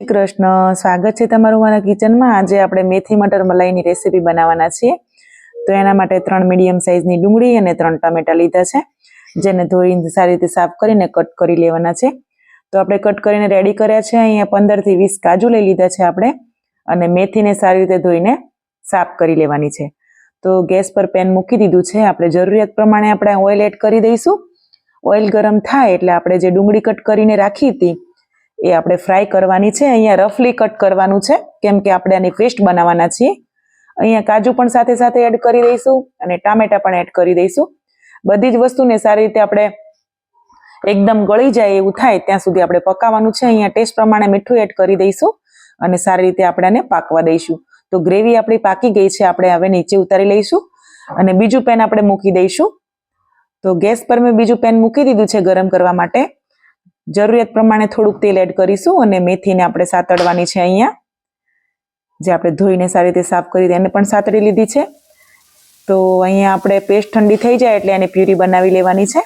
કૃષ્ણ, સ્વાગત છે તમારું મારા કિચનમાં. આજે આપણે મેથી મટર મલાઈની રેસીપી બનાવવાના છીએ. તો એના માટે ત્રણ મીડિયમ સાઇઝની ડુંગળી અને ત્રણ ટામેટા લીધા છે, જેને ધોઈને સારી રીતે સાફ કરીને કટ કરી લેવાના છે. તો આપણે કટ કરીને રેડી કર્યા છે. અહીંયા પંદરથી વીસ કાજુ લઈ લીધા છે આપણે અને મેથીને સારી રીતે ધોઈને સાફ કરી લેવાની છે. તો ગેસ પર પેન મૂકી દીધું છે. આપણે જરૂરિયાત પ્રમાણે આપણે ઓઇલ એડ કરી દઈશું. ઓઇલ ગરમ થાય એટલે આપણે જે ડુંગળી કટ કરીને રાખી હતી એ આપણે ફ્રાય કરવાની છે. અહીંયા રફલી કટ કરવાનું છે. કેમ કે આપણે આની પેસ્ટ બનાવવાના છીએ. અહીંયા કાજુ પણ સાથે સાથે એડ કરી દઈશું અને ટામેટા પણ એડ કરી દઈશું. બધી જ વસ્તુને સારી રીતે આપણે એકદમ ગળી જાય એવું થાય ત્યાં સુધી આપણે પકાવવાનું છે. અહીંયા ટેસ્ટ પ્રમાણે મીઠું એડ કરી દઈશું અને સારી રીતે આપણે આને પાકવા દઈશું. તો ગ્રેવી આપણી પાકી ગઈ છે. આપણે હવે નીચે ઉતારી લઈશું અને બીજું પેન આપણે મૂકી દઈશું. તો ગેસ પર મેં બીજું પેન મૂકી દીધું છે ગરમ કરવા માટે. જરૂરિયાત પ્રમાણે થોડુંક તેલ એડ કરીશું અને મેથીને આપણે સાતડવાની છે અહીંયા. જે આપણે ધોઈને સારી રીતે સાફ કરી એને પણ સાતડી લીધી છે. તો અહીંયા આપણે પેસ્ટ ઠંડી થઈ જાય એટલે એની પ્યુરી બનાવી લેવાની છે.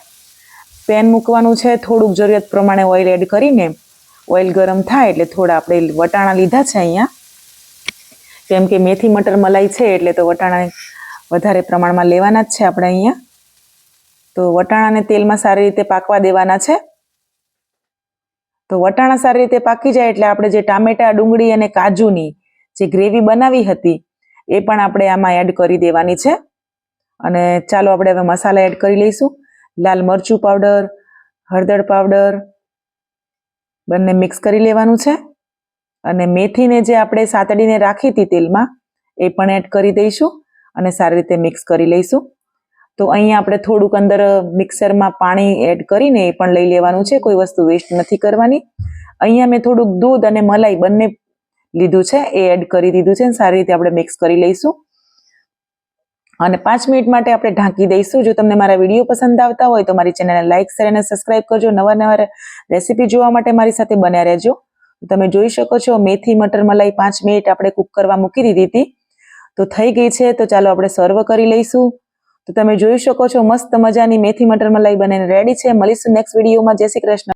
પેન મૂકવાનું છે, થોડુંક જરૂરિયાત પ્રમાણે ઓઇલ એડ કરીને. ઓઇલ ગરમ થાય એટલે થોડા આપણે વટાણા લીધા છે અહીંયા. કેમ કે મેથી, મટર, મલાઈ છે એટલે તો વટાણા વધારે પ્રમાણમાં લેવાના જ છે આપણે અહીંયા. તો વટાણાને તેલમાં સારી રીતે પાકવા દેવાના છે. તો વટાણા સારી રીતે પાકી જાય એટલે આપણે જે ટામેટા, ડુંગળી અને કાજુની જે ગ્રેવી બનાવી હતી, એ પણ આપણે આમાં એડ કરી દેવાની છે. અને ચાલો આપણે હવે મસાલા એડ કરી લઈશું. લાલ મરચું પાવડર હળદર પાવડર બંને મિક્સ કરી લેવાનું છે. અને મેથીને જે આપણે સાતડીને રાખી હતી તેલમાં, એ પણ એડ કરી દઈશું અને સારી રીતે મિક્સ કરી લઈશું. તો અહીંયા આપણે થોડુંક અંદર મિક્સરમાં પાણી એડ કરીને એ પણ લઈ લેવાનું છે. કોઈ વસ્તુ વેસ્ટ નથી કરવાની. અહીંયા મેં થોડુંક દૂધ અને મલાઈ બંને લીધું છે. એ એડ કરી દીધું છે સારી રીતે આપણે મિક્સ કરી લઈશું. અને પાંચ મિનિટ માટે આપણે ઢાંકી દઈશું. જો તમને મારા વીડિયો પસંદ આવતા હોય તો મારી ચેનલને લાઇક શેર અને સબસ્ક્રાઇબ કરજો. નવા નવા રેસીપી જોવા માટે મારી સાથે બન્યા રહેજો. તમે જોઈ શકો છો, મેથી, મટર, મલાઈ પાંચ મિનિટ આપણે કુક કરવા મૂકી દીધી હતી. તો થઈ ગઈ છે. તો ચાલો આપણે સર્વ કરી લઈશું. તો તમે જોઈ શકો છો, મસ્ત મજાની મેથી મટર મલાઈ બનીને રેડી છે. મળીશું નેક્સ્ટ વિડીયોમાં જય શ્રી કૃષ્ણ.